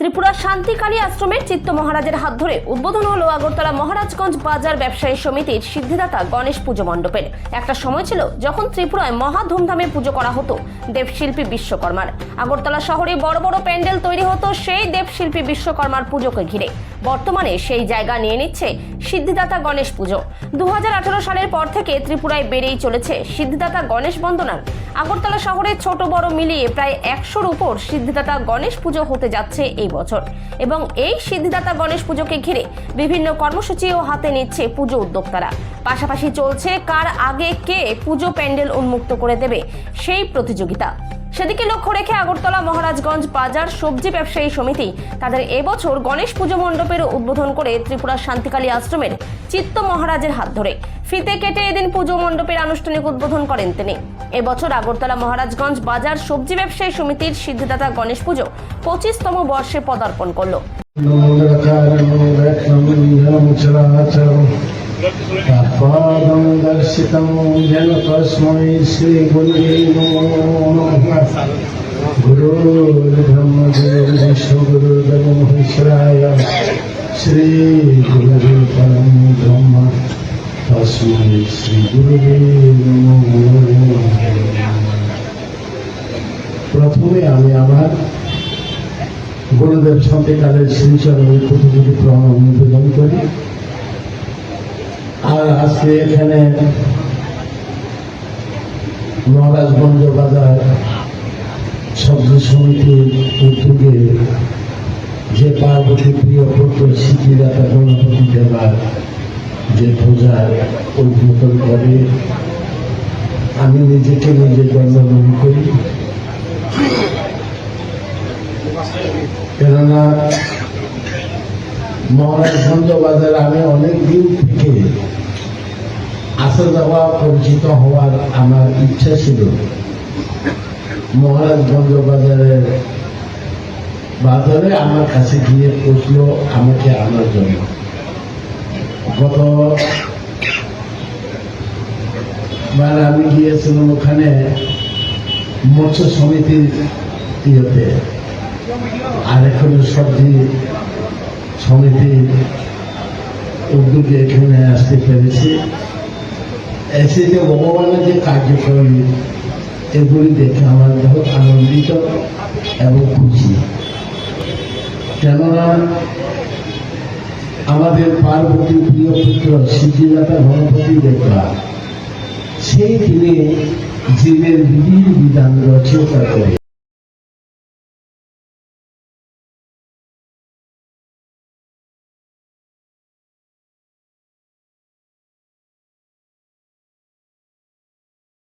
ত্রিপুরা শান্তিকালী আশ্রমের চিত্ত মহারাজের হাত ধরে উদ্বোধন হলো আগরতলা মহারাজগঞ্জ বাজার ব্যবসায়ী সমিতির সিদ্ধিদাতা গণেশ পুজো মণ্ডপের। একটা সময় ছিল যখন ত্রিপুরায় মহা ধুমধামে পুজো করা হতো দেবশিল্পী বিশ্বকর্মার। আগরতলা শহরে বড় বড় প্যান্ডেল তৈরি হতো সেই দেবশিল্পী বিশ্বকর্মার পুজোকে ঘিরে। বর্তমানে সেই জায়গা নিয়ে নিচ্ছে সিদ্ধিদাতা গণেশ পুজো। দু হাজার আঠারো সালের পর থেকে ত্রিপুরায় বেড়েই চলেছে সিদ্ধিদাতা গণেশ বন্দনার। আগরতলা শহরে ছোট বড় মিলিয়ে প্রায় একশোর উপর সিদ্ধিদাতা গণেশ পুজো হতে যাচ্ছে বছর। এবং এই সিদ্ধিদাতা গণেশ পুজোকে ঘিরে বিভিন্ন কর্মসূচিও হাতে নিচ্ছে পুজো উদ্যোক্তারা। পাশাপাশি চলছে কার আগে কে পুজো প্যান্ডেল উন্মুক্ত করে দেবে সেই প্রতিযোগিতা। সেদিকে লক্ষ্য রেখে আগরতলা, মহারাজগঞ্জ বাজার, সবজি ব্যবসায়ী সমিতি তাদের এবছর গণেশ পুজো মণ্ডপের উদ্বোধন করে ত্রিপুরা শান্তিকালী আশ্রমের চিত্ত মহারাজের হাত ধরে। ফিতে কেটে এদিন পুজো মণ্ডপের আনুষ্ঠানিক উদ্বোধন করেন তিনি। এবছর আগরতলা, মহারাজগঞ্জ বাজার, সবজি ব্যবসায়ী সমিতির সিদ্ধিদাতা গণেশ পুজো পঁচিশতম বর্ষে পদার্পণ করল। পাদম দর্শিতম জল তস্মৈ শ্রী গুণ নমঃ। श्रीगुरुवे परं ब्रह्म तस्मै श्रीगुरुवे नमो नमः প্রথমে আমি আমার গুরুদেব সন্তেকালের শ্রীচরণের প্রতিযোগী প্রণাম নিবেদন করি আর আজকে এখানে মহারাজগঞ্জ বাজার সবজি সমিতির উদ্যোগে যে পার্বতী প্রিয় পুত্র স্মৃতিদাতা গণপতি দেবার যে পূজার উদ্বোধন করে, আমি নিজেকে নিজে জন্মগ্রহণ করি। কেননা মহারাজগঞ্জ বাজারে আমি অনেক দিন থেকে আসা যাওয়া পরিচিত হওয়ার আমার ইচ্ছা ছিল। মহারাজগঞ্জ বাজারের বাজারে আমার কাছে গিয়ে পৌঁছলো আমাকে আনার জন্য? গত বার আমি গিয়েছিলাম ওখানে মৎস্য সমিতির ইয়েতে। আর এখন সবজি সমিতি উদ্যোগে এখানে আসতে পেরেছি। এসে যে ভগবানের যে কার্যক্রম এগুলি দেখে আমার বহুত আনন্দিত এবং খুশি। কেননা, আমাদের পার্বতী প্রিয় পুত্র সিদ্ধিদাতা গণপতি দেবরা সেই দিনে জীবের বিধি বিধান রচনা করে।